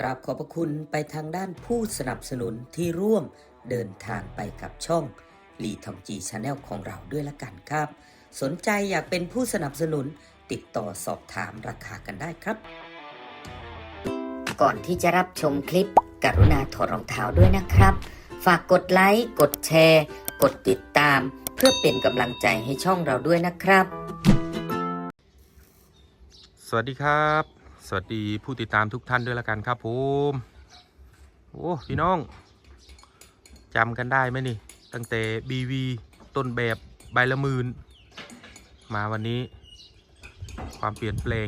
กราบขอบพระคุณไปทางด้านผู้สนับสนุนที่ร่วมเดินทางไปกับช่องลีทองจีชาแนลของเราด้วยละกันครับ สนใจอยากเป็นผู้สนับสนุนติดต่อสอบถามราคากันได้ครับ ก่อนที่จะรับชมคลิป กรุณาถอดรองเท้าด้วยนะครับ ฝากกดไลค์ กดแชร์ กดติดตาม เพื่อเป็นกำลังใจให้ช่องเราด้วยนะครับ สวัสดีครับ สวัสดีผู้ติดตามทุกท่านด้วยละกันครับผมโอ้พี่น้องจำกันได้ไหมนี่ ตั้งแต่ BV ต้นแบบใบละหมื่นมาวันนี้ ความเปลี่ยนแปลง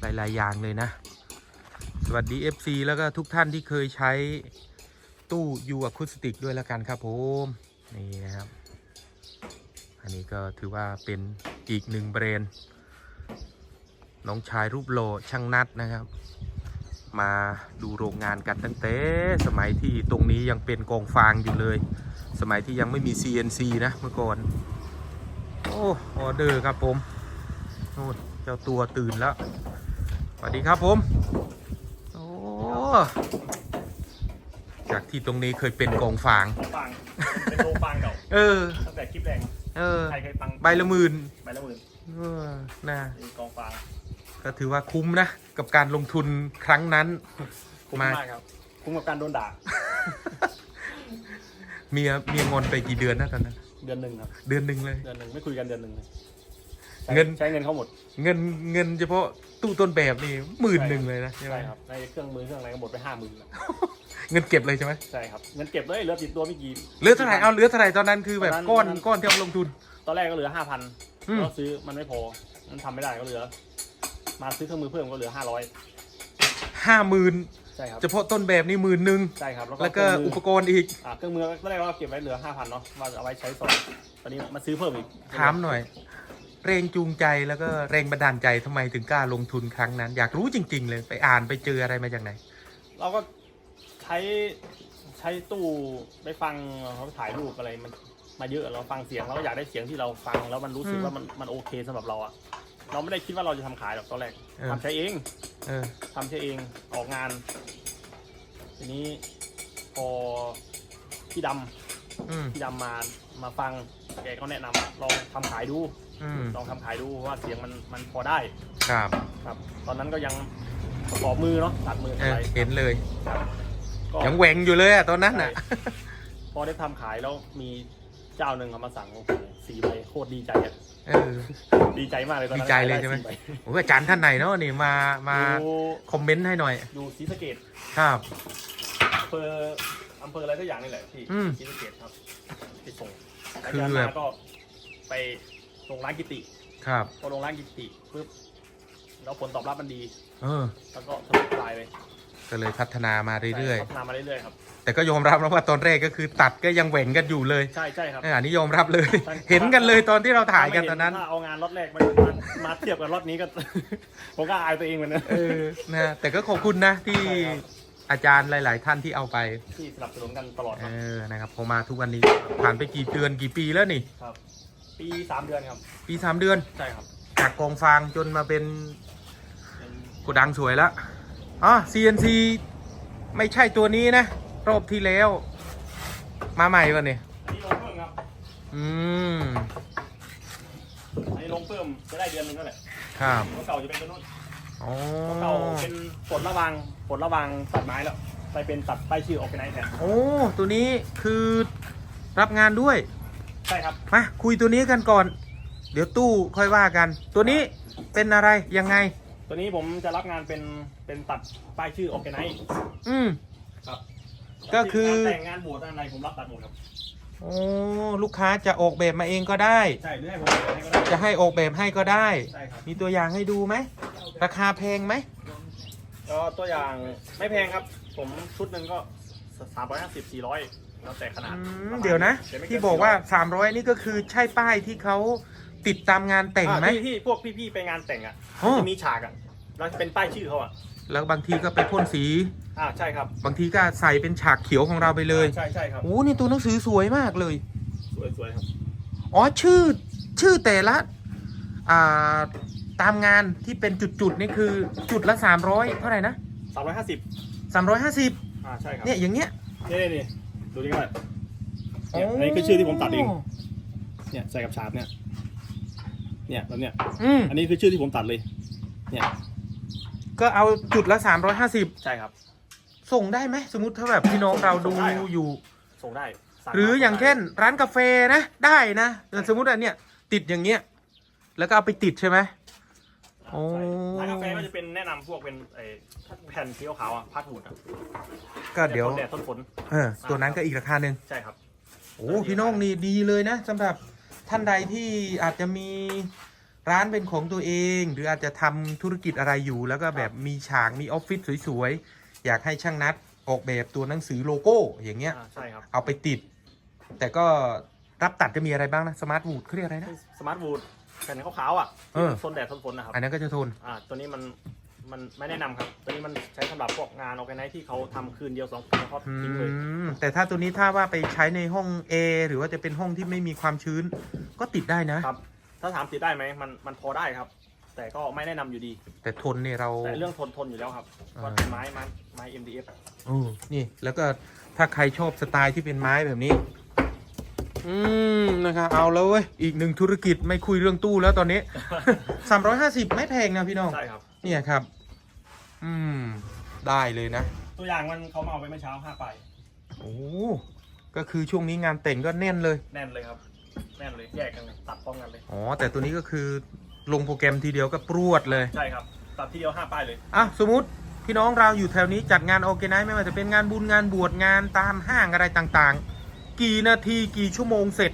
หลายๆอย่างเลยนะ สวัสดี FC แล้วก็ทุกท่านที่เคยใช้ตู้ยูอะคูสติกด้วยละกันครับผมนี่นะครับ อันนี้ก็ถือว่าเป็นอีกหนึ่งแบรนด์ น้องชายรูปโลช่างนัดนะครับ มาดูโรงงานกันตั้งแต่สมัยที่ตรงนี้ยังเป็นกองฟางอยู่เลย สมัยที่ยังไม่มี CNC นะเมื่อก่อน โอ้ออเดอร์ครับผมโน่นเจ้าตัวตื่นแล้วสวัสดีครับผม โอ้จากที่ตรงนี้เคยเป็นกองฟางฟังเป็นโลฟังเก่าเออ ตั้งแต่คลิปแรงเออ ใครเคยฟังใบละหมื่นใบละหมื่นเออนะ มีกองฟัง ก็ถือว่าคุ้มนะ กับการลงทุนครั้งนั้น คุ้มมามากครับ คุ้มกับการโดนด่า เมียเมียงอนไปกี่เดือนนะตอนนั้น เดือนหนึ่งครับ เดือนหนึ่งเลย เดือนหนึ่งไม่คุยกันเดือนหนึ่งเลยใช้เงินใช้เงินเขาหมด เงินเงินเฉพาะตู้ต้นแบบนี่หมื่นหนึ่งเลยนะใช่ไหมใช่ครับในเครื่องมือเครื่องอะไรก็หมดไปห้าหมื่นเงินเก็บเลยใช่ไหมใช่ครับเงินเก็บเลยเหลือติดตัวไม่กี่เหลือเท่าไหร่เอาเหลือเท่าไหร่ตอนนั้นคือแบบตอนนั้นก้อนตอนนั้นก้อนที่เอาลงทุน ตอนแรกก็เหลือห้าพันอืมก็ซื้อมันไม่พอมันทำไม่ได้ก็เหลือ มาซื้อเครื่องมือเพิ่มก็เหลือห้าร้อยห้าหมื่นใช่ครับ เฉพาะต้นแบบนี่หมื่นหนึ่งใช่ครับ แล้วก็แล้วก็เครื่องมือุปกรณ์อีกอ่าเครื่องมือตอนแรกเราเก็บไว้เหลือห้าพันเนาะว่าเอาไว้ใช้สอนตอนนี้มาซื้อเพิ่มอีกถามหน่อย แรงจูงใจแล้วก็แรงบันดาลใจทำไมถึงกล้าลงทุนครั้งนั้น อยากรู้จริง ๆ เลยไปอ่านไปเจออะไรมาจากไหน เราก็ใช้ใช้ตู้ไปฟังเขาถ่ายรูปอะไรมันมาเยอะเราฟังเสียงเราก็อยากได้เสียงที่เราฟังแล้วมันรู้สึกอืมว่ามันมันโอเคสำหรับเราอะ เราไม่ได้คิดว่าเราจะทำขายหรอกตอนแรกเออ ทำใช้เองเออ ทำใช้เองออกงาน ทีนี้พอพี่ดำอืม พี่ดำมามาฟังแกก็แนะนำว่าลองทำขายดูอืม ลองทำขายดูเพราะว่าเสียงมันมันพอได้ครับ ครับ ตอนนั้นก็ยังประกอบมือเนาะตัดมือเออะอ ไรเห็นเลย ก็ยังแหวงอยู่เลยอะตอนนั้นน่ะใช่พอได้ทำขายแล้วมี เจ้าหนึ่งเขามาสั่งโอ้โหสี่ใบโคตรดีใจอะเออดีใจมากเลยตอนนั้นดีใจเลยใช่ไหมด้สี่บโอ้ยอาจารย์ท่านไหนเนาะนี่มามาอยู่คอมเมนต์ให้หน่อย อยู่ศรีสะเกดครับ อำเภออำเภออะไรสักอย่างนี่แหละพี่อืมศรีสะเกดครับไปส่งคือแล้วแบจากบนั้นมาก็ไปลงร้านกิติครับ พอลงร้านกิติปุ๊บแล้วผลตอบรับมันดี เออ แล้วก็ทะลุทลายเลย ก็เลยพัฒนามาเรื่อยพัฒนามาเรื่อยๆครับๆ แต่ก็ยอมรับนะว่าตอนแรกก็คือตัดก็ยังแหว่งกันอยู่เลยใช่ใช่ครับ เอออันนี้ยอมรับเลย ใช่ เห็นกันเลยตอนที่เราถ่ายกันตอนนั้น ถ้าเอางานรถแรกมามามาเทียบกับรถนี้ก็ ผมก็อายตัวเองเหมือนกัน เออนะแต่ก็ขอบคุณนะที่ใช่ครับ อาจารย์หลาย ๆ ท่านที่เอาไป ที่สนับสนุนกันตลอดเอครับอนะครับพอมาทุกวันนี้ผ่านไปกี่เดือนกี่ปีแล้วนี่ ครับ ปีสามเดือนครับ ปีสามเดือน ใช่ครับจากกองฟางจนมาเป็นเป็นโกดังสวยแล้ว อ๋อ CNC ไม่ใช่ตัวนี้นะ รอบที่แล้ว มาใหม่ป่ะเนี่ยอันนี้ลงเพิ่มครับ อืม อันนี้ลงเพิ่มจะได้เดือนหนึงนั่นแหละครับ ตัวเก่าจะเป็นตัวนู้นอ๋อ ตัวเก่าเป็นปลดระวางปลดระวางตัดไม้แล้ว ไปเป็นตัดป้ายชื่อออกไปไหนแทนโอ้ ตัวนี้คือรับงานด้วย ใช่ครับมาคุยตัวนี้กันก่อน เดี๋ยวตู้ค่อยว่ากัน ตัวนี้เป็นอะไรยังไง ตัวนี้ผมจะรับงานเป็นเป็นตัดป้ายชื่อออกไปไหนอืม ครับก็คือ งานแต่งงานบวชอะไรผมรับตัดหมดครับโอ้ลูกค้าจะออกแบบมาเองก็ได้ ใช่หรือให้ผมแต่งให้ก็ได้จะให้ออกแบบให้ก็ได้ ใช่ครับมีตัวอย่างให้ดูไหม ราคาแพงไหม ก็ตัวอย่างไม่แพงครับ ผมชุดหนึ่งก็สามร้อยห้าสิบสี่ร้อยแล้วแต่ขนาดอืมประมาณเดี๋ยวนะแต่ไม่เนที่บอกว่า400 300 นี่ก็คือใช่ป้ายที่เขา ติดตามงานแต่งไหม อ่าที่ที่พวกพี่ๆไปงานแต่งอะโอ้ จะมีฉากอะแล้วจะเป็นป้ายชื่อเขาอะแล้วบางทีก็ไปพ่นสี อ่าใช่ครับบางทีก็ใส่เป็นฉากเขียวของเราไปเลยใช่ใช่ครับ โอ้นี่ตัวหนังสือสวยมากเลย สวยสวยครับอ๋อชื่อชื่อแต่ละอ่าตามงานที่เป็นจุดๆนี่คือจุดละ 300 เท่าไหร่นะ สามร้อยห้าสิบสามร้อยห้าสิบอ่าใช่ครับเนี่ยอย่างเงี้ยนี่นี่นี่ดูดิครับเนี่ยอันนี้คือชื่อที่ผมตัดเองเนี่ยใส่กับฉาบเนี่ย เนี่ยแบบเนี้ยอืมอันนี้คือชื่อที่ผมตัดเลย เนี่ยก็เอาจุดละสามร้อยห้าสิบใช่ครับ ส่งได้ไหมสมมติถ้าแบบพี่น้องเราดูส่งได้ครับอยู่ ส่งได้สั่หรือมอย่างเช่น ร้านกาแฟนะ ได้นะแต่สมมติอันเนี้ยติดอย่างเงี้ย แล้วก็เอาไปติดใช่ไหม โอ้ ใช่ร้านกาแฟก็จะเป็นแนะนำพวกเป็นไอ้แผ่นสีขาวๆอะพัดหูดอะก็เดี๋ยวทนแดดทนฝนเออตัวนั้นก็อีกราคาหนึ่งใช่ครับ โอ้พี่น้องนี่ดีเลยนะสำหรับ ท่านใดที่อาจจะมีร้านเป็นของตัวเอง หรืออาจจะทำธุรกิจอะไรอยู่ แล้วก็แบบมีฉากมีออฟฟิศสวยๆ อยากให้ช่างนัดออกแบบตัวหนังสือโลโก้อย่างเงี้ย อ่าใช่ครับเอาไปติด แต่ก็รับตัดจะมีอะไรบ้างนะสมาร์ทวูดเขาเรียกอะไรนะ สมาร์ทวูดแผ่นขาวๆอะเออที่ทนแดดทนฝนนะครับอันนั้นก็จะทน อ่าตัวนี้มัน มันไม่แนะนำครับ ตัวนี้มันใช้สำหรับพวกงานออแกไนที่เขาทำคืนเดียวสองคืนแล้วเขาอืทิ้งเลย มแต่ถ้าตัวนี้ถ้าว่าไปใช้ในห้อง A หรือว่าจะเป็นห้องที่ไม่มีความชื้น ก็ติดได้นะ ครับ ถ้าถามติดได้ไหมมันมันพอได้ครับ แต่ก็ไม่แนะนำอยู่ดี แต่ทนเนี่ยเรา แต่เรื่องทนทนอยู่แล้วครับอ่า ว่าเป็นไม้ไม้ไม้ MDF โอ้นี่แล้วก็ถ้าใครชอบสไตล์ที่เป็นไม้แบบนี้ อืมนะครับเอาแล้วเว้ยอีกหนึ่งธุรกิจไม่คุยเรื่องตู้แล้วตอนนี้ 350 ไม่แพงนะพี่น้อง ใช่ครับ เนี่ยครับ อืม ได้เลยนะ ตัวอย่างมันเขามาเอาไปเมื่อเช้าห้าไปโอ้ ก็คือช่วงนี้งานแต่งก็แน่นเลย แน่นเลยครับ แน่นเลยแยกกันเลยตัดพร้อมกันเลย อ๋อ แต่ตัวนี้ก็คือลงโปรแกรมทีเดียวก็ปรวดเลย ใช่ครับ ตัดทีเดียวห้าป้ายเลย อะ สมมติพี่น้องเราอยู่แถวนี้จัดงานโอเคไนไม่ว่าจะเป็นงานบุญงานบวชงานตามห้างอะไรต่างๆ กี่นาทีกี่ชั่วโมงเสร็จ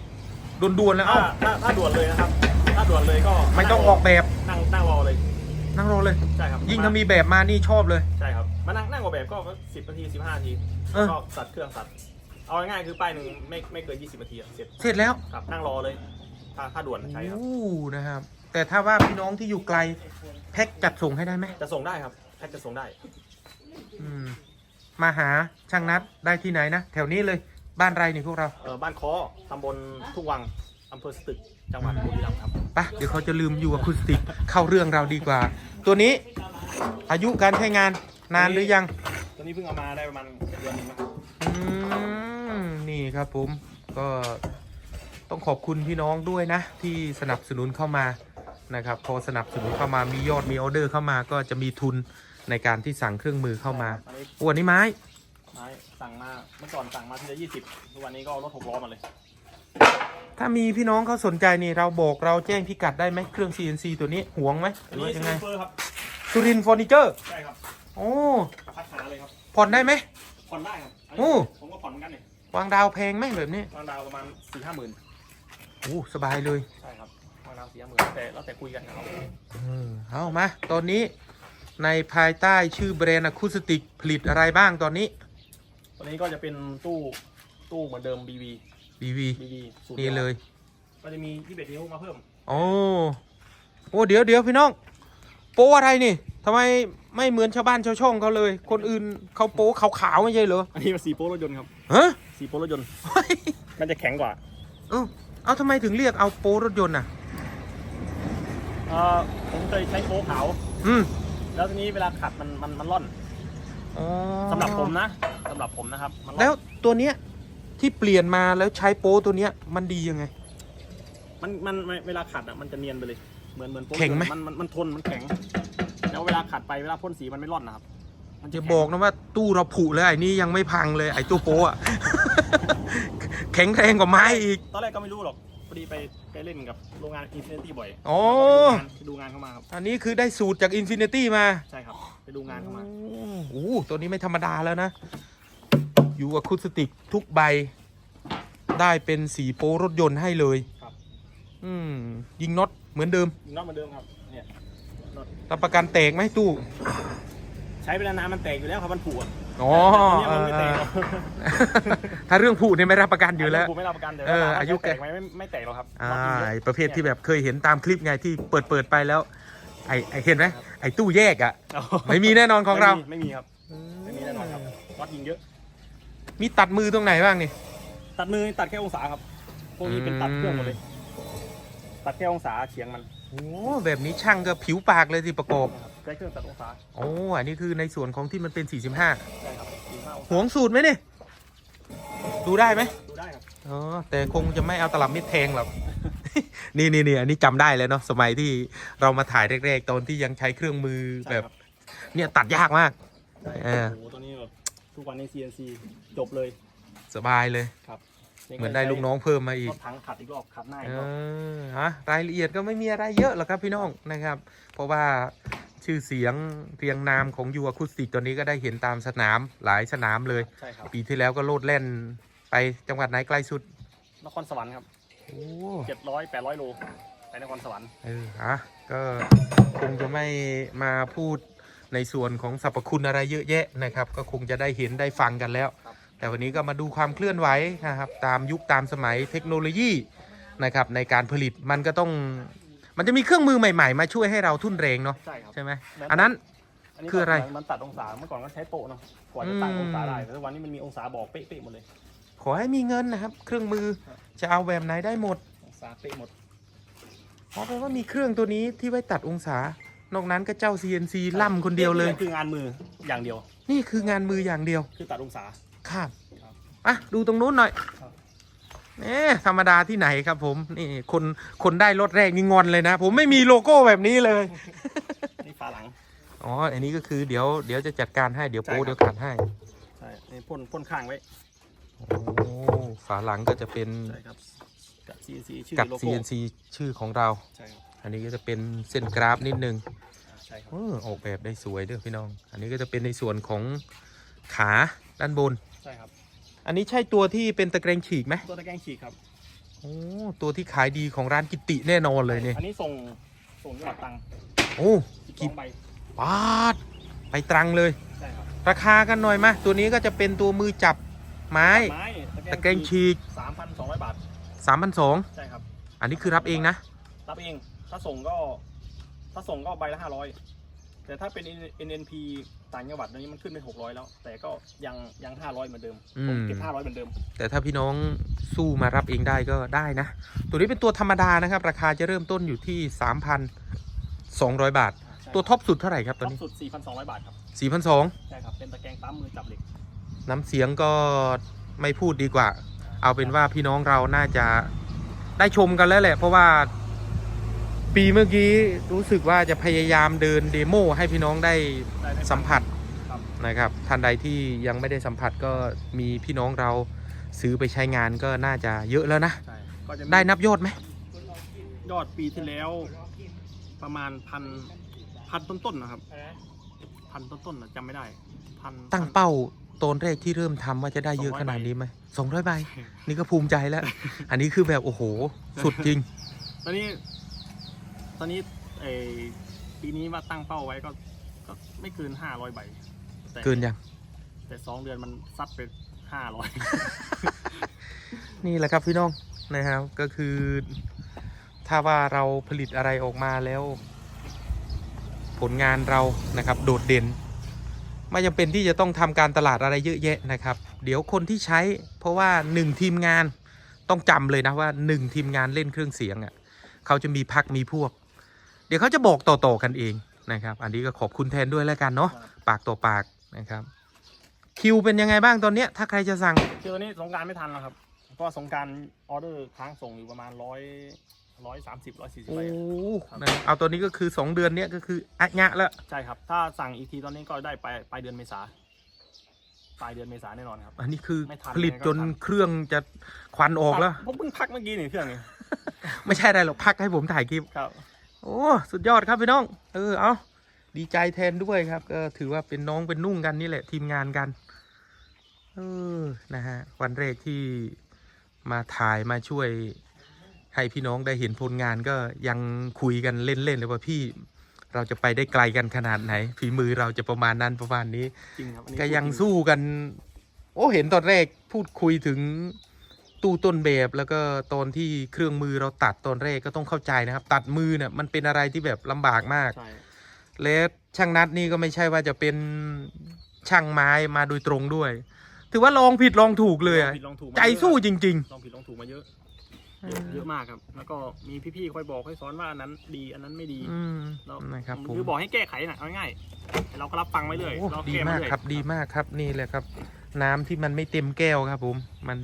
ด่วนๆแล้วถ้าเอ้าถ้าถ้าด่วนเลยนะครับ ถ้าด่วนเลยก็ไม่ต้องออกแบบนั่งนั่งรอเลย นั่งรอเลย ใช่ครับยิ่งถ้ามีแบบมานี่ชอบเลย ใช่ครับ มานั่งนั่งออกแบบก็สิบนาทีสิบห้านาทีเออ ก็ตัดเครื่องตัด เอาง่ายๆคือป้ายหนึ่งไม่ไม่เกินยี่สิบนาทีอะเสร็จเสร็จแล้วครับนั่งรอเลย ถ้าถ้าด่วนใช่ครับ โอ้นะครับ แต่ถ้าว่าพี่น้องที่อยู่ไกลแพ็คจัดส่งให้ได้ไหมจะส่งได้ครับแพ็คจะส่งได้ อืมมาหาช่างนัดได้ที่ไหนนะ แถวนี้เลยบ้านไรนี่พวกเรา เออบ้านคอตำบลทุ่งวังอำเภอสตึก จังหวัดบุรีรัมย์ครับไปะเดี๋ยวเขาจะลืมอยู่อะคูสติกเข้าเรื่องเราดีกว่า ตัวนี้อายุการใช้งานนานหรือยังตัวนี้เพิ่งเอามาได้ประมาณเดือนหนึงนะครับอืมนี่ครับผมก็ต้องขอบคุณพี่น้องด้วยนะ ที่สนับสนุนเข้ามานะครับ พอสนับสนุนเข้ามามียอดมีออเดอร์เข้ามาก็จะมีทุนในการที่สั่งเครื่องมือเข้ามาอันนี้โอ้อันนี้ไม้ ไม้สั่งมาเมื่อก่อนสั่งมาทีละยี่สิบทุกวันนี้ก็เอารถหกล้อมาเลย ถ้ามีพี่น้องเขาสนใจนี่เราบอกเราแจ้งพิกัดได้ไหมเครื่อง CNC ตัวนี้ห่วงไหมหอันรือนี้ว่ายังซูไงเปอร์ครับ สุรินฟอร์นิเจอร์ใช่ครับ โอ้พัดขาเลยครับ ผ่อนได้ไหม ผ่อนได้ครับนนี้โอ้ ผมก็ผ่อนเหมือนกันเนี่ยวางดาวแพงไหมแบบนี้วางดาวประมาณสี่ห้าหมื่นโอ้สบายเลยใช่ครับวางดาวสี่ห้าหมื่นแต่แล้วแต่คุยกันนะครับเออเอามาตอนนี้ในภายใต้ชื่อแบรนด์อะคูสติกผลิตอะไรบ้างตอนนี้ ตัวนี้ก็จะเป็นตู้ตู้เหมือนเดิม BV BV BV สูตรนี่เลย ก็จะมีที่เบ็ดนิ้วมาเพิ่มโอ้โอ้เดี๋ยวเดี๋ยวพี่น้อง โป๊อะไรนี่ทำไมไม่เหมือนชาวบ้านชาวช่องเขาเลย คนอื่นเขาโป๊ขาวๆไม่ใช่เหรออันนี้เป็นสีโป๊รถยนต์ครับฮะ สีโป๊รถยนต์มันจะแข็งกว่าเออเอาทำไมถึงเรียกเอาโป๊รถยนต์อะ เอ่อผมเคยใช้โป๊ขาว อืมแล้วทีนี้เวลาขัดมันมันมันร่อนอ๋อสำหรับผมนะสำหรับผมนะครับมันร่อนแล้วตัวเนี้ย ที่เปลี่ยนมาแล้วใช้โป๊ตัวเนี้ยมันดียังไงมันมันมันเวลาขัดอะมันจะเนียนไปเลย เหมือนเหมือนโป๊แข็งไหม มันมันมันทนมันแข็ง แล้วเวลาขัดไปเวลาพ่นสีมันไม่ร่อนนะครับมันจะแข็งบอกนะว่าตู้เราผุเลยไอ้นี่ยังไม่พังเลยไอ้ตู้โป๊อะ แข็งแรงกว่าไม้อีก ตอนแรกก็ไม่รู้หรอกพอดีไปไปเล่นกับโรงงานอินฟินิตี้บ่อยอ๋อ ไปดูงานเข้ามาครับอันนี้คือได้สูตรจาก Infinity มาใช่ครับ ไปดูงานเข้ามา โอ้โหตัวนี้ไม่ธรรมดาแล้วนะอ ยู่กับคุสติกทุกใบ ได้เป็นสีโป้รถยนต์ให้เลยครับ อืมยิงน็อตเหมือนเดิม น็อตเหมือนเดิมครับ เนี่ยน็อตรับประกันแตกไหมตู้ ใช้เวลานานมันแตกอยู่แล้วครับมันผุอะอ๋อแต่ตัวเนี้ยมันไม่แตกหรอกถ้าเรื่องผูเนี่ยไม่รับประกันอยู่แล้วผมไม่รับประกันแต่เออว่าอายุแตกไหมไม่ไม่แตกหรอกครับอ่าน็อตมันเยอะไอ้ประเภทที่แบบเคยเห็นตามคลิปไงที่เปิดเปิดไปแล้ว ไอ้ไอ้เห็นไหมไอ้ตู้แยกอะ่ะไม่มีแน่นอนของเรา ไม่มีไม่มีครับ ไม่มีแน่นอนครับวัดยิงเยอะ มีตัดมือตรงไหนบ้างนี่ ตัดมือตัดแค่องศาครับ พวกนี้เป็นตัดเครื่องหมดเลย ตัดแค่องศาเฉียงมันโอ้แบบนี้ช่างก็ผิวปากเลยสิประกอบนะครับแต่ช้เครื่องตัดองศาโอ้อันนี้คือในส่วนของที่มันเป็น 45ใช่ครับ45องหศาวงสูตรไหมนี่ดูได้ไหมดูได้ครับอ๋อแต่คงจะไม่เอาตลับมิดแทงหรอกนี่นี่นี่อันนี้จำได้เลยเนาะสมัยที่เรามาถ่ายแรกๆตอนที่ยังใช้เครื่องมือใช่แบบครับเนี่ยตัดยากมากใช่เออโอ้โหตัวนี้แบบ ทุกวันนี้ CNC จบเลยสบายเลย ครับเหมือนได้ลูกน้องเพิ่มมาอีกรถถังขัดอีกรอบขัดหน้าอีเอกรอบอฮะรายละเอียดก็ไม่มีอะไรเยอะหรอกครับพี่น้องนะครับ เพราะว่าชื่อเสียงเรียงนามของยูอะคูสติกตัวนี้ก็ได้เห็นตามสนามหลายสนามเลย ใช่ครับ ปีที่แล้วก็โลดแล่นไปจังหวัดไหนไกลสุดนครสวรรค์ครับโอ้ เจ็ดร้อยแปดร้อยโลไปนครสวรรค์ เออฮะก็คงจะไม่มาพูด ในส่วนของสรรพคุณอะไรเยอะแยะนะครับ ก็คงจะได้เห็นได้ฟังกันแล้ว แต่วันนี้ก็มาดูความเคลื่อนไหวนะครับตามยุคตามสมัยเทคโนโลยีนะครับในการผลิตมันก็ต้องมันจะมีเครื่องมือใหม่ๆ มาช่วยให้เราทุ่นแรงเนาะใช่ครับใช่ไหมอันนั้นอันนี้คืออะไร มันตัดองศาเมื่อก่อนก็ใช้โต๊ะเนาะกว่าจะตั้งอืมองศาได้แต่ทุกวันนี้มันมีองศาบอกเป๊ะๆหมดเลย ขอให้มีเงินนะครับ เครื่องมือจะเอาแบบไหนได้หมดองศาเป๊ะหมดเพราะแปลว่ามีเครื่องตัวนี้ที่ไว้ตัดองศา นอกนั้นก็เจ้า CNC ล่ำคนเดียวเลย คืองานมืออย่างเดียว นี่คืองานมืออย่างเดียว คือตัดองศา ครับครับอะดูตรงนู้นหน่อยครับเนี่ยธรรมดาที่ไหนครับผม นี่คนคนได้รถแรกนี่งอนเลยนะ ผมไม่มีโลโก้แบบนี้เลย นี่ฝาหลัง อ๋อ อันนี้ก็คือเดี๋ยวเดี๋ยวจะจัดการให้เดี๋ยวโป้ใช่ครับเดี๋ยวขัดให้ ใช่นี่พ่นพ่นข้างไว้ โอ้ฝาหลังก็จะเป็น ใช่ครับ กับ CNC ชื่อกับโลโก้ CNC ชื่อของเรา ใช่ครับอันนี้ก็จะเป็นเส้นกราฟนิดนึง ใช่ครับเออออกแบบได้สวยเด้อพี่น้อง อันนี้ก็จะเป็นในส่วนของขาด้านบน ใช่ครับ อันนี้ใช่ตัวที่เป็นตะแกรงฉีกไหมตัวตะแกรงฉีกครับโอ้ตัวที่ขายดีของร้านกิติแน่นอนเลยเนี่ยอันนี้ส่งส่งจังหวัดตรังโอ้สิบกี่สองใบปาดไปตรังเลยใช่ครับราคากันหน่อยมะตัวนี้ก็จะเป็นตัวมือจับไม้ไม้ตะแกรงฉีกสามพันสองร้อยบาท3,200ใช่ครับอันนี้คือรับเองนะ รับเองถ้าส่งก็ ถ้าส่งก็ใบละห้าร้อยแต่ถ้าเป็น NNP ต่างจังหวัดนี้มันขึ้นเป็นหกร้อยแล้ว แต่ก็ยังยังห้าร้อยเหมือนเดิมอืม ผมเก็บห้าร้อยเหมือนเดิม แต่ถ้าพี่น้องสู้มารับเองได้ก็ได้นะ ตัวนี้เป็นตัวธรรมดานะครับ ราคาจะเริ่มต้นอยู่ที่ 3,200 บาท ใช่ตัวท็อปสุดเท่าไหร่ครับตท็ออนปนี้สุด 4,200 บาทครับ4,200 ใช่ครับ เป็นตะแกรงปั๊มมือจับเหล็กน้ำเสียงก็ไม่พูดดีกว่า เอาเป็นว่าพี่น้องเราน่าจะได้ชมกันแล้วแหละ เพราะว่า ปีเมื่อกี้รู้สึกว่าจะพยายามเดินเดโมให้พี่น้องได้ได้ได้สัมผัสครับนะครับท่านใดที่ยังไม่ได้สัมผัสก็มีพี่น้องเราซื้อไปใช้งานก็น่าจะเยอะแล้วนะใช่ก็จะมีได้นับยอดไหมยอดปีที่แล้ว ประมาณพันพันต้นๆนะครับพันต้นๆนะจำไม่ได้พันตั้งเป้าตอนแรกที่เริ่มทำว่าจะได้เยอะขนาดนี้ไหมสองร้อยใบนี่ก็ภูมิใจแล้ว อันนี้คือแบบโอ้โห สุดจริง ตอนนี้ ตอนนี้เออปีนี้ว่าตั้งเป้าไว้ก็ก็ไม่เกินห้าร้อยใบแต่เกินยัง แต่สองเดือนมันซัดไปห้าร้อย นี่แหละครับพี่น้องนะครับก็คือ ถ้าว่าเราผลิตอะไรออกมาแล้ว ผลงานเรานะครับ โดดเด่น ไม่จำเป็นที่จะต้องทำการตลาดอะไรเยอะแยะนะครับ เดี๋ยวคนที่ใช้ เพราะว่าหนึ่งทีมงานต้องจำเลยนะว่าหนึ่งทีมงานเล่นเครื่องเสียงอะ่ะเขาจะมีพักมีพวก เดี๋ยวเขาจะบอกต่อๆกันเองนะครับ อันนี้ก็ขอบคุณแทนด้วยแล้วกันเนาะปากต่อปากนะครับ คิวเป็นยังไงบ้างตอนเนี้ยถ้าใครจะสั่งคือตอนนี้สงกรารไม่ทันแล้วครับเพราะว่าสงกรารออเดอร์ค้างส่งอยู่ประมาณร้อยร้อยสามสิบร้อยสี่สิบโอ้ใบนะเอาตัวนี้ก็คือ2เดือนเนี้ยก็คืออะงะแล้วใช่ครับ ถ้าสั่งอีกทีตอนนี้ก็ได้ไปปลายเดือนเมษาปลายเดือนเมษาแน่นอนครับ อันนี้คือไม่ทันผลิตยังไงก็จนทันเครื่องจะควันออกแล้วผมเพิ่งพักเมื่อกี้นี่เครื่องนี้ไม่ใช่อะไรหรอกพักให้ผมถ่ายคลิปครับ โอ้สุดยอดครับพี่น้อง เออเอาดีใจแทนด้วยครับก็ถือว่าเป็นน้องเป็นนุ่งกันนี่แหละทีมงานกัน เออนะฮะวันแรกที่มาถ่ายมาช่วย ให้พี่น้องได้เห็นผลงานก็ยังคุยกันเล่นๆเลยว่าพี่เราจะไปได้ไกลกันขนาดไหนฝีมือเราจะประมาณนั้นประมาณนี้จริงครับอันนี้ก็ยังพูดจริสู้กัน โอ้เห็นตอนแรกพูดคุยถึง ตู้ต้นแบบแล้วก็ตอนที่เครื่องมือเราตัดตอนแรกก็ต้องเข้าใจนะครับ ตัดมือเนี่ยมันเป็นอะไรที่แบบลำบากมาก ใช่และช่างนัดนี่ก็ไม่ใช่ว่าจะเป็นช่างไม้มาโดยตรงด้วย ถือว่าลองผิดลองถูกเลยลอะองผิดลองถูกมาใจเยอะสู้จริง ลองผิดลองถูกมาเยอะๆเออเยอะมากครับ แล้วก็มีพี่ๆคอยบอกคอยสอนว่าอันนั้นดีอันนั้นไม่ดีอืมเรานะครับผม คือบอกให้แก้ไขน่ะเอาง่ายๆเราก็รับฟังไว้เลยโอ้เราดีแก้มากเลยครับดีมากครับนี่แหละครับ น้ำที่มันไม่เต็มแก้วครับผมมัน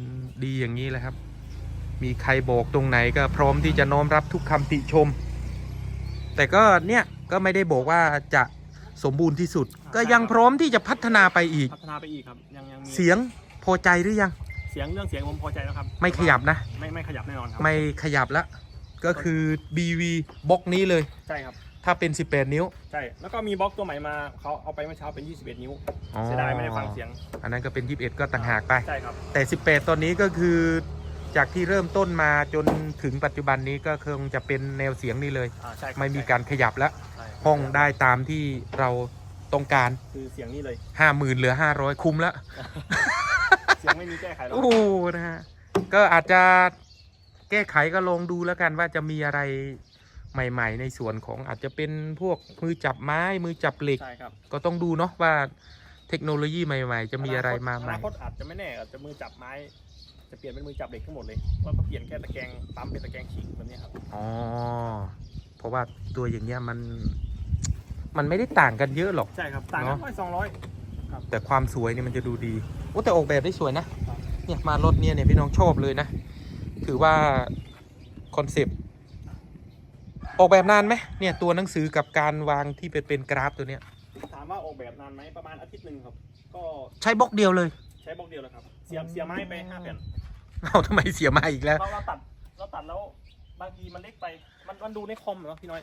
ดีอย่างนี้แหละครับ มีใครบอกตรงไหนก็พร้อมที่จะน้อมรับทุกคำติชม แต่ก็เนี่ยก็ไม่ได้บอกว่าจะสมบูรณ์ที่สุด ก็ยังพร้อมที่จะพัฒนาไปอีก พัฒนาไปอีกครับยังยังมีเสียงพอใจหรือยัง เสียงเรื่องเสียงผมพอใจแล้วครับ ไม่ขยับนะ ไม่ไม่ขยับแน่นอนครับ ไม่ขยับละก็คือ BV บล็อกนี้เลย ใช่ครับ ถ้าเป็น 18 นิ้ว ใช่ แล้วก็มีบล็อกตัวใหม่มาเขาเอาไปเมื่อเช้าเป็น 21 นิ้วอ๋อเสียดายไม่ได้ฟังเสียง อันนั้นก็เป็น 21 ก็ต่างหากไป ใช่ครับ แต่ 18 ตอนนี้ก็คือจากที่เริ่มต้นมาจนถึงปัจจุบันนี้ก็คงจะเป็นแนวเสียงนี้เลย อ่าใช่ครับไม่มีการขยับแล้ว ใช่ห้องได้ตามที่เราต้องการ คือเสียงนี้เลย 50,000เหลือ 500 คุ้มแล้ว เสียงไม่มีแก้ไขหรอกโอ้โหนะฮะ ก็อาจจะแก้ไขก็ลองดูแล้วกันว่าจะมีอะไร ใหม่ ๆ ในส่วนของอาจจะเป็นพวกมือจับไม้มือจับเหล็ก ใช่ครับก็ต้องดูเนาะว่าเทคโนโลยีใหม่ ๆ จะมีอะไรมาใหอม่ นาคตอาจจะไม่แน่อาจจะมือจับไม้ จะเปลี่ยนเป็นมือจับเหล็กทั้งหมดเลยแล้วก็เปลี่ยนแค่ตะแกรงปั๊มเป็นตะแกรงฉีกแบบนี้ครับอ๋อ เพราะว่าตัวอย่างเงี้ยมัน มันไม่ได้ต่างกันเยอะหรอก ใช่ครับต่างกันเนอะ ร้อยสองร้อยแต่ความสวยเนี่ยมันจะดูดีโอ้แต่ออกแบบได้สวยนะ เนี่ยมารถเนี่ยเนี่ยพี่น้องชอบเลยนะ ถือว่าคอนเซปต์ ออกแบบนานไหมเนี่ยตัวหนังสือกับการวางที่เป็นเป็นกราฟตัวเนี้ยถามว่าออกแบบนานไหมประมาณอาทิตย์หนึ่งครับ ก็ใช้บล็อกเดียวเลยใช้บล็อกเดียวเลยครับ เสียบเสียบไม้ไปห้าแผ่นเอาทำไมเสียมาอีกแล้วเราเราตัดเราตัดแล้วบางทีมันเล็กไป มันมันดูในคอมเหรอพี่น้อย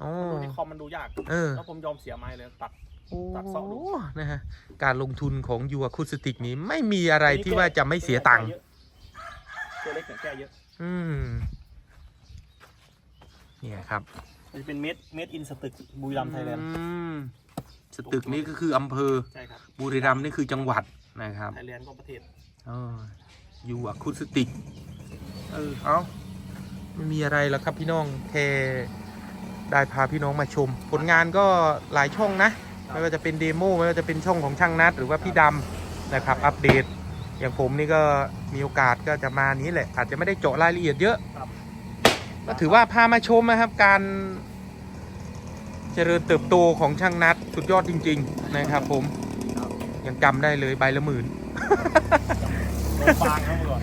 อ๋อมันดูในคอมมันดูยากเออแล้วผมยอมเสียไม้เลยตัด โอ้ตัดเสาดู นะฮะการลงทุนของยูอะคูสติกนี้ไม่มีอะไรที่ว่าจะไม่เสียตังค์ตัวเล็กเนี่ยแก้เยอะ อืม เนี่ยครับมันจะเป็นเม็ดเม็ดอินสตึกบุรีรัมย์ไทยแลนด์อืมสตึกนี้ก็คืออำเภอ ใช่ครับบุรีรัมย์นี่คือจังหวัดนะครับไทยแลนด์ก็ประเทศยูอะคูสติก เออ เอาไม่มีอะไรแล้วครับพี่น้องแค่ได้พาพี่น้องมาชม ผลงานก็หลายช่องนะ ไม่ว่าจะเป็นเดโมไม่ว่าจะเป็นช่องของช่างนัด หรือว่าพี่ดำนะครับ อัปเดต อย่างผมนี่ก็มีโอกาสก็จะมานี้แหละ อาจจะไม่ได้เจาะรายละเอียดเยอะครับ ก็ถือว่าพามาชมนะครับการ เจริญเติบโตของช่างนัดสุดยอดจริง ๆ นะครับ ผมครับยังจำได้เลยใบละหมื่น โดนฟางครับเมื่อก่อน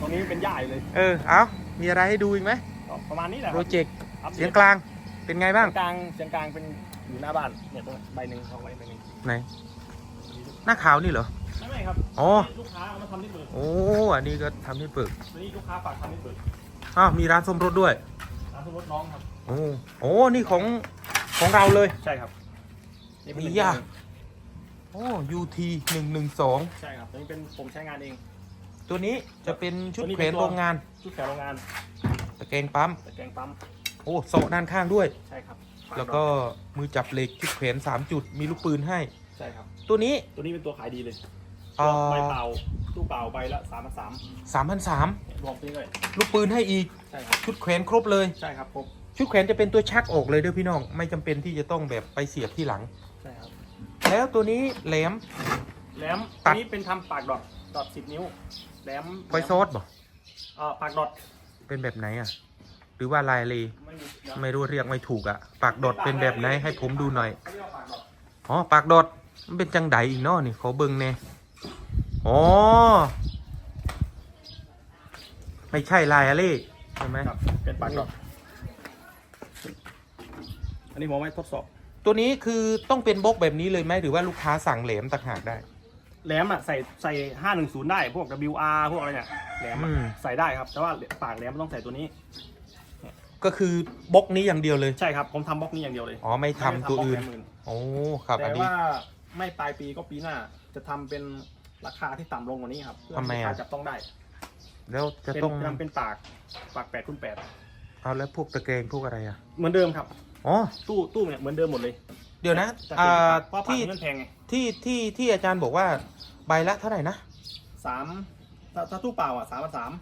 ตรงนี้เป็นหญ้าอยู่เลยเออ เอามีอะไรให้ดูอีกไหมก็ประมาณนี้แหละคโปรรับเจกต์อัปดตเสียงกลางเป็นไงบ้าง เสียงกลางเสียงกลางเป็นอยู่หน้าบ้านเนี่ยตรงใบหนึ่งเอาไว้ใบหนึ่งไหน หน้าขาวนี่เหรอ ไม่ไม่ครับอ๋อ ลูกค้าเอามาทำที่เปิดโอ้ อันนี้ก็ทำให้เปิด ตัวนี้ลูกค้าฝากทำที่เปิด อ้าวมีร้านส้มรถด้วย ร้านสมรถน้องครับ โอ้โอ้นี่ของของเราเลย ใช่ครับนี่เป็นมียาโอ้ UT หนึ่งหนึ่งสองใช่ครับตัวนี้เป็นผมใช้งานเอง ตัวนี้จะเป็นชุดตัวนี้แขเป็วนนตัวโรงงาน ชุดแถวโรงงาน ตะแกรงปั๊ม ตะแกรงปั๊ม โอ้โซะด้านข้างด้วย ใช่ครับ แล้วก็มือจับเหล็กชุดแขวนสามจุด มีลูกปืนให้ ใช่ครับ ตัวนี้ ตัวนี้เป็นตัวขายดีเลย เอ่อ ใบเปล่าตู้เปล่าใบละสามพันสามสามพันสามรวมตัวนี้เลยลูกปืนให้อีก ใช่ครับ ชุดแขวนครบเลย ใช่ครับครบชุดแขวนจะเป็นตัวชักออกเลยเด้วยพี่น้อง ไม่จำเป็นที่จะต้องแบบไปเสียบที่หลัง ใช่ครับแล้วตัวนี้แหลม แหลมตัตัดวนี้เป็นทำปากดอทดอทสิบนิ้วแหลมไฟซอสบ่เอ่อปากดอทเป็นแบบไหนอะ หรือว่าลายเลไม่มีเดี๋ยวไม่รู้เรียกไม่ถูกอะ ปากดอดเป็นแบบไหนให้ผมดูหน่อย เขาเรียกว่าปากดอทอ๋อ ปากดอดมันเป็นจังไดอีกเนาะนี่ขอเบิ่งแน่ อ๋อ ไม่ใช่ลายอะไรใช่ไหมครับเป็นปากดอทอันนี้ผมไว้ทดสอบ ตัวนี้คือต้องเป็นบล็อกแบบนี้เลยไหมหรือว่าลูกค้าสั่งแหลมต่างหากได้ แหลมอะใส่ใส่ห้าหนึ่งศูนย์ได้พวก WR พวกอะไรเนี่ยแหลมอะอืม ใส่ได้ครับ แต่ว่าปากแหลมมันต้องใส่ตัวนี้ ก็คือบล็อกนี้อย่างเดียวเลย ใช่ครับ ผมทำบล็อกนี้อย่างเดียวเลยอ๋อไม่ทำตัวอื่น ไม่ได้ทำบล็อกแหลมอื่นโอ้ ครับอัแต่นนี้ ว่าไม่ปลายปีก็ปีหน้า จะทำเป็น ราคาที่ต่ำลงกว่านี้ครับเพื่อทำไมให้อะลูกค้าจับต้องได้ แล้วจะเป็นต้องทำเป็นปากปากแปดคูณแปดเอาแล้วพวกตะแกรงพวกอะไรอะเหมือนเดิมครับ อ๋อตู้ตู้เนี่ยเหมือนเดิมหมดเลยเดี๋ยวนะแต่อ่เป็นาปากเพราะปากที่มันแพงไงที่ที่ที่อาจารย์บอกว่าใบละเท่าไหร่นะสามถ้าถ้าตู้เปล่าอะสามพันสาม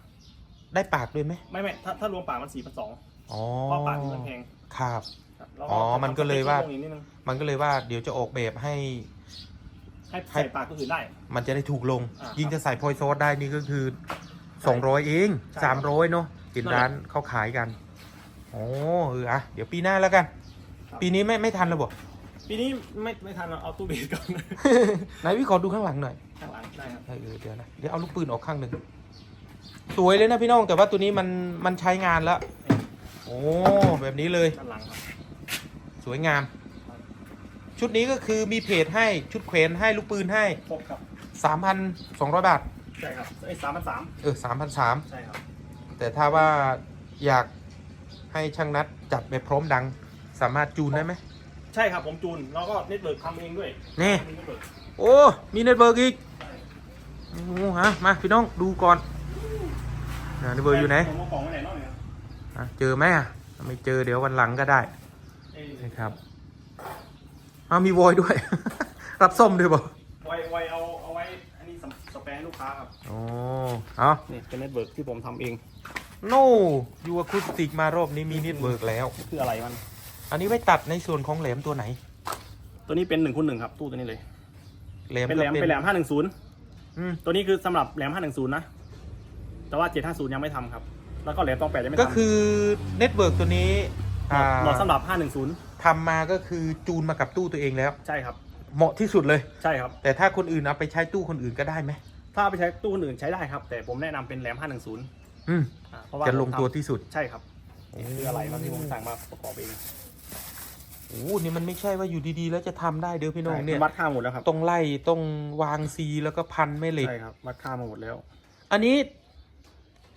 ได้ปากด้วยไหมไม่ไม่ถ้าถ้ารวมปากมันสี่พันสองอ๋อเพราะปากนี่มันแพงครับ ครับแล้วอ๋อมันก็เลยว่า ทำสปคลงอีกนิดนึงมันก็เลยว่าเดี๋ยวจะออกแบบให้ ให้ใส่ปากตัวอื่นได้ มันจะได้ถูกลง อ่าครับยิ่งจะใส่พอยซอสได้นี่ก็คือ 200 เองใช่ครับ300เนาะเป็นนั่นแหละร้านเขาขายกันโอ้เอออะเดี๋ยวปีหน้าแล้วกัน ครับ ปีนี้ไม่ไม่ทันแล้วบอก ปีนี้ไม่ไม่ทันเอาตู้เบสก่อน ไหนพี่ขอดูข้างหลังหน่อย ข้างหลังได้ครับ เออเดี๋ยวนะเดี๋ยวเอาลูกปืนออกข้างหนึ่งสวยเลยนะพี่น้องแต่ว่าตัวนี้มันมันใช้งานแล้ว โอ้แบบนี้เลย ด้านหลังครับสวยงาม ชุดนี้ก็คือมีเพจให้ชุดเขวนให้ลูกปืนให้ครบครับ3,200 บาท ใช่ครับไอ้สามพันสามเออ3,300 ใช่ครับ แต่ถ้าว่าอยากให้ช่างนัดจัดแบบพร้อมดัง สามารถจูนได้ไหม ใช่ครับผมจูน แล้วก็เน็ตเบิร์กทำเองด้วยนี่ มีเน็ตเบิร์กโอ้ มีเน็ตเบิร์กอีกใช่โอ้ฮะมาพี่น้องดูก่อนอ่าเน็ตเบิร์กอยู่ไหนผมเอาของไว้ไหนเนาะเนี่ยอะเจอไหมอะถ้าไม่เจอเดี๋ยววันหลังก็ได้เอ้ยนะครับ เอามีวอยด้วย รับส้มด้วยบ่ไว้ไว้เอาเอาไว้อันนี้สสเปรย์ให้ลูกค้าครับโอ้เอานี่เป็นเน็ตเบิร์กที่ผมทำเองโนยูอะคูสติกมารอบนี้มีเน็ตเบิร์กแล้ว คืออะไรมัน อันนี้ไว้ตัดในส่วนของแหลมตัวไหน ตัวนี้เป็นหนึ่งคูณหนึ่งครับ ตู้ตัวนี้เลยแหลมเป็นแหลมก็เป็นแหลมห้าหนึ่งศูนย์อืมตัวนี้คือสำหรับแหลมห้าหนึ่งศูนย์นะแต่ว่าเจ็ดห้าศูนย์ยังไม่ทำครับ แล้วก็แหลมตองแปดยังไม่ทำก็คือเน็ตเบิร์กตัวนี้อ่าเหมาะสำหรับห้าหนึ่งศูนย์ ทำมาก็คือจูนมากับตู้ตัวเองแล้ว ใช่ครับ เหมาะที่สุดเลย ใช่ครับ แต่ถ้าคนอื่นเอาไปใช้ตู้คนอื่นก็ได้ไหมถ้าเอาไปใช้ตู้คนอื่นใช้ได้ครับ แต่ผมแนะนำเป็นแหลมห้าหนึ่งศูนย์อืมเพราะว่าจะลงตัวผมทที่สุดำใช่ครับนี่คืออะไรบ้างที่ผมสั่งมาประกอบเองโอ้นี่มันไม่ใช่ว่าอยู่ดีๆ แล้วจะทำได้เด้อพี่น้องเนี่ยวัดค่าหมดแล้วครับต้องไล่ต้องวางซีแล้วก็พันแม่เหล็ก ใช่ครับวัดค่ามาหมดแล้ว อันนี้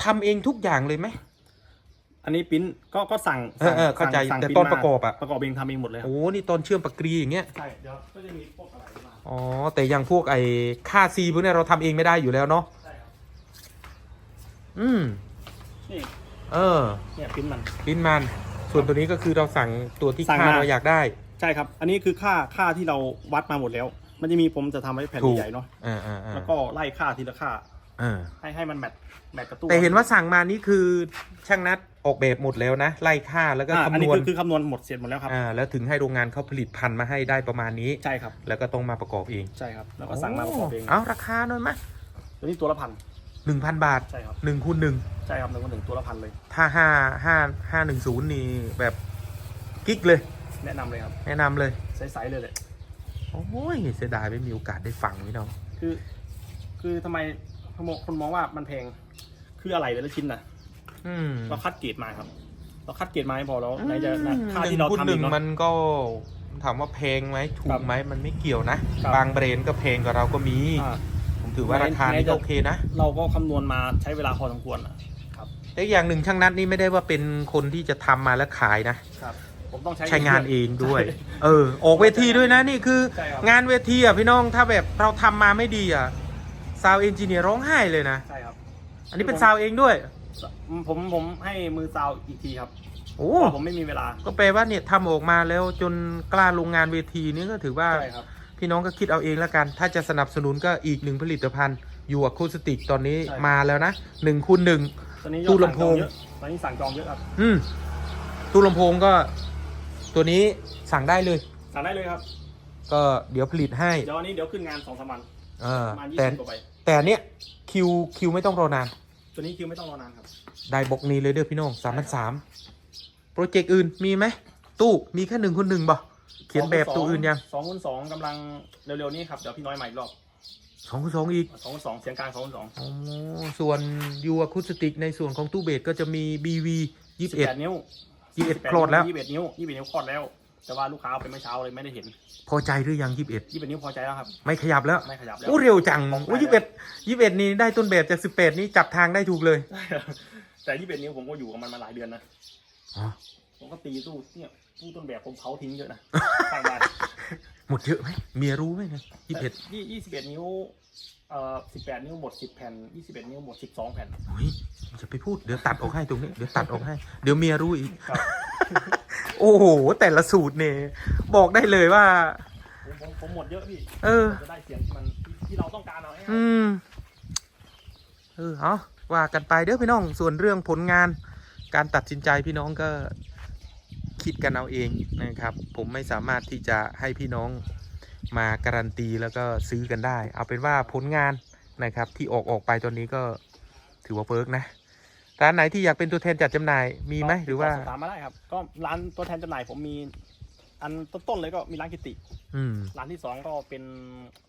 ทำเองทุกอย่างเลยไหม อันนี้ปริ้นก็ก็สั่งเออเออเข้าใจสั่งแต่ปริ้ตอนมาประกอบอะ ประกอบเองทำเองหมดเลยครับโอ้นี่ตอนเชื่อมปากกรีอย่างเงี้ย ใช่เดี๋ยวก็จะมีพวกอะไรมาอ๋อ แต่อย่างพวกไอ้ค่าซีพวกเนี้ยเราทำเองไม่ได้อยู่แล้วเนาะ ใช่ครับอืม นี่เออเนี่ยปริ้นมันปิ้นมัน ส่วนตัวนี้ก็คือเราสั่งตัวที่สั่งค่ามา เราอยากได้ ใช่ครับ อันนี้คือค่าค่าที่เราวัดมาหมดแล้ว มันจะมีผมจะทำไว้แผ่นถูก ใหญ่ๆเนาะอ่าอ่าอ่าแล้วก็ไล่ค่าทีละค่า อ่าให้ให้มันแมทแมทกับตู้แต่เห็นว่าสั่งมานี่คือช่างนัด ออกแบบหมดแล้วนะ ไล่ค่าแล้วก็อ่าอันคำนนี้วณคือคือคำนวณหมดเสร็จหมดแล้วครับ อ่าแล้วถึงให้โรงงานเขาผลิตพันธุ์มาให้ได้ประมาณนี้ ใช่ครับ แล้วก็ต้องมาประกอบเองใช่ครับ แล้วก็สั่งมาประกอบเองเอาราคาหน่อยมะตัวนี้ตัวละพันหนึ่งพันบาทใช่ครับ หนึ่งคูณหนึ่งใช่ครับหนึ่งคนหนึ่งตัวละพันเลย ถ้าห้าห้าห้าหนึ่งศูนย์นี่แบบกิ๊กเลย แนะนำเลยครับ แนะนำเลย ใสๆเลยแหละ โอ้ยเสียดายไม่มีโอกาสได้ฟังพี่น้องคือ คือทำไมคนมองว่ามันแพง คืออะไรแต่ละชิ้นน่ะ อืมเราคัดเกรดมาครับ เราคัดเกรดมาให้พอแล้วไหนจะนะค่าหนึ่ที่งเราคูณทำหเอนึ่งงเนาะมันก็ถามว่าแพงไหมถูครักบไหมมันไม่เกี่ยวนะครับบางแบรนด์ก็แพงกว่าเราก็มีอ่าผมถือว่าไหนราคาไหนนี่จะก็โอเคนะ เราก็คำนวณมาใช้เวลาพอสมควรอะครับแต่อย่างหนึ่งช่างนัดนี่ไม่ได้ว่าเป็นคนที่จะทำมาแล้วขายนะครับผมต้องใช้ใช้งานเองด้วยใช่เออ ออกเวทีด้วยนะนี่คือใช่ครับงานเวทีอะพี่น้องถ้าแบบเราทำมาไม่ดีอะซาวเอนจิเนียร์ร้องไห้เลยนะใช่ครับอันนี้เป็นซาวเองด้วย ผมผมให้มือซาวอีกทีครับโอ้เพราะผมไม่มีเวลา ก็แปลว่าเนี่ยทำออกมาแล้วจนกล้าลงงานเวทีนี่ก็ถือว่า ใช่ครับ พี่น้องก็คิดเอาเองแล้วกัน ถ้าจะสนับสนุนก็อีกหนึ่งผลิตภัณฑ์อยู่อะคูสติกตอนนี้ใช่ มาแล้วนะหนึ่งคูณหนึ่ง ตอนนี้ยตู้อดลำโพงสั่จอเยอะตอนนี้สั่งจองเยอะครับ อืมตู้ลำโพงก็ ตัวนี้สั่งได้เลย สั่งได้เลยครับ ก็เดี๋ยวผลิตให้ เดี๋ยววันนี้เดี๋ยวขึ้นงานสองสามวันเออประมาณยี่แต่สิบกว่าใบแต่เนี้ยคิวคิวไม่ต้องรอนาน ตัวนี้คิวไม่ต้องรอนานครับ ได้บอกนี้เลยเด้อพี่น้องสามพันสามโปรเจกต์อื่นมีไหมตู้มีแค่หนึ่งคนหนึ่งบ่เขียนแบบตัวอื่นยังสองคูณสองกำลังเร็วๆนี้ครับเดี๋ยวพี่น้อยใหม่อีกรอบสองคนสองอีกสองคูณสองเสียงกลางสองคูณสองอ๋อส่วนยูอะคูสติกในส่วนของตู้เบสก็จะมี BV สิบ21แปดนิ้ว21คลอดแล้วยี่สิบเอ็ดนิ้วยี่สิบเอ็ดนิ้วคลอดแล้ว แต่ว่าลูกค้าเอาไปเมื่อเช้าเลยไม่ได้เห็นพอใจหรือยัง21ยี่สิบเอ็ดนิ้วพอใจแล้วครับ ไม่ขยับแล้ว ไม่ขยับแล้ว โอ้เร็วจังของโอ้ใครยี่สิบเอ็ดยี่สิบเอ็ดนี่ได้ต้นแบบจากสิบแปดนี่จับทางได้ถูกเลย แต่ยี่สิบเอ็ดนิ้วผมก็อยู่กับมันมาหลายเดือนนะอ๋อผมก็ตีตู้เนี่ยตู้ต้นแบบผมเผาทิ้งเยอะนะข้างบ้านหมดเยอะไหมเมียรู้ไหมเนี่ยยี่สิบเอ็ดยี่ยี่สิบเอ็ดนิ้วเอ่อสิบแปดนิ้วหมดสิบแผ่นยี่สิบเอ็ดนิ้วหมดสิบสองแผ่นโอ้ยจะไปพูดเดี๋ยวตัดออกให้ตรงนี้เดี๋ยวตัดออกให้ เดี๋ยวเมียรู้อีกครับ โอ้โห แต่ละสูตรเนี่ย บอกได้เลยว่า ผมผมผมหมดเยอะพี่เออ จะได้เสียงที่มันที่ที่เราต้องการเอาให้อืม เออเอาว่ากันไปเด้อพี่น้อง ส่วนเรื่องผลงาน การตัดสินใจพี่น้องก็คิดกันเอาเองนะครับ ผมไม่สามารถที่จะให้พี่น้องมาการันตีแล้วก็ซื้อกันได้ เอาเป็นว่าผลงานนะครับ ที่ออกออกไปตอนนี้ก็ถือว่าเวิร์กนะ ร้านไหนที่อยากเป็นตัวแทนจัดจำหน่ายมีไหมหรือว่าก็สอบถามมาได้ครับ ก็ร้านตัวแทนจำหน่ายผมมี อันต้นๆเลยก็มีร้านกิติ อืมร้านที่สองก็เป็น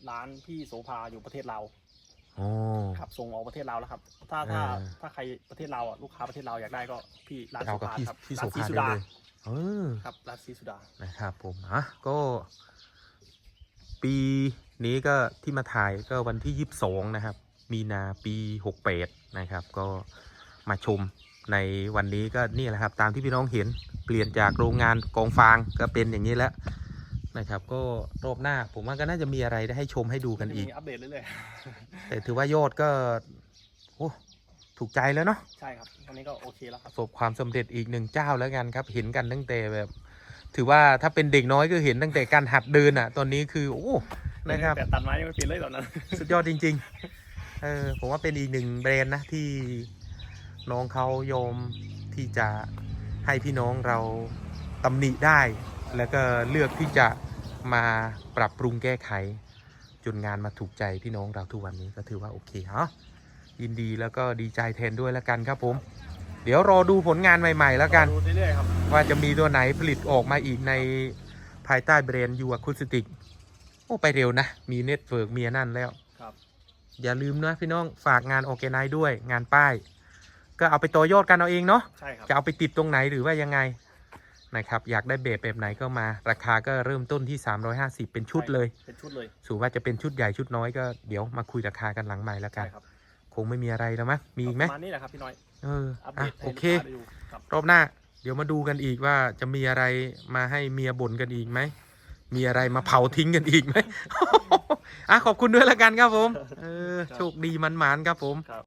ร้านพี่โสภาอยู่ประเทศลาวโอ้ ครับส่งออกประเทศลาวแล้วครับ ถ้าถ้าอ่า ถ้าใครประเทศลาวอะลูกค้าประเทศลาวอยากได้ก็พี่ร้านเราโสกับภาพี่ครับพี่โสร้านภาสุได้ดาเลยเออ ครับร้านซีสุดา นะครับผมอะก็ ปีนี้ก็ที่มาถ่ายก็วันที่ยี่สิบสองนะครับ มีนาปีหกแปดนะครับ ก็ มาชมในวันนี้ก็นี่แหละครับตามที่พี่น้องเห็นเปลี่ยนจากโรงงานกองฟางก็เป็นอย่างนี้แล้วนะครับ ก็รอบหน้าผมว่าก็น่าจะมีอะไรได้ให้ชมให้ดูกันอีกมีอัปเดตเรื่อยแต่ถือว่ายอดก็โอ้ถูกใจแล้วเนาะๆใช่ครับตอนนี้ก็โอเคแล้วคปรับระสบความสำเร็จอีกหนึ่งเจ้าแล้วกันครับ เห็นกันตั้งแต่แบบ ถือว่าถ้าเป็นเด็กน้อยก็เห็นตั้งแต่การหัดเดินอะ ตอนนี้คือโอ้นะครับแต่ตัดไม้ยังไม่เปลี่ยนเลยตอนนั้น สุดยอดจริง ๆ เออผมว่าเป็นอีกหนึ่งแบรนด์นะที่ น้องเขายอมที่จะให้พี่น้องเราตำหนิได้ แล้วก็เลือกที่จะมาปรับปรุงแก้ไข จนงานมาถูกใจพี่น้องเราทุกวันนี้ก็ถือว่าโอเคฮะยินดีแล้วก็ดีใจแทนด้วยแล้วกันครับผม เดี๋ยวรอดูผลงานใหม่ ๆ แล้วกัน ดูเรื่อยๆครับว่าจะมีตัวไหนผลิตออกมาอีกในภายใต้แบรนด์ยูอะคูสติกโอ้ไปเร็วนะ มีเน็ตเวิร์กมีอันนั่นแล้ว ครับ อย่าลืมนะพี่น้องฝากงานออแกไนด้วยงานป้าย ก็เอาไปต่อยอดกันเอาเองเนาะใช่ครับจะเอาไปติดตรงไหนหรือว่ายังไงนะครับอยากได้แบบแบบไหนก็มา ราคาก็เริ่มต้นที่ 350 เป็นชุดเลยเป็นชุดเลยสูว่าจะเป็นชุดใหญ่ชุดน้อยก็เดี๋ยวมาคุยราคากันหลังใหม่แล้วกัใช่นครับคงไม่มีอะไรแล้วมั้ยมีอีกไหมประมาณนี้แหละครับพี่น้อยเอออัปเดอะตให้โอลูกเคค้าได้ดูครับรอบหน้า เดี๋ยวมาดูกันอีกว่าจะมีอะไรมาให้เมียบ่นกันอีกไหมมีอะไรมาเผาทิ้งกันอีกไหมอะขอบคุณด้วยละกันครับผม เออโชคดีมันหมานๆครับผมครับ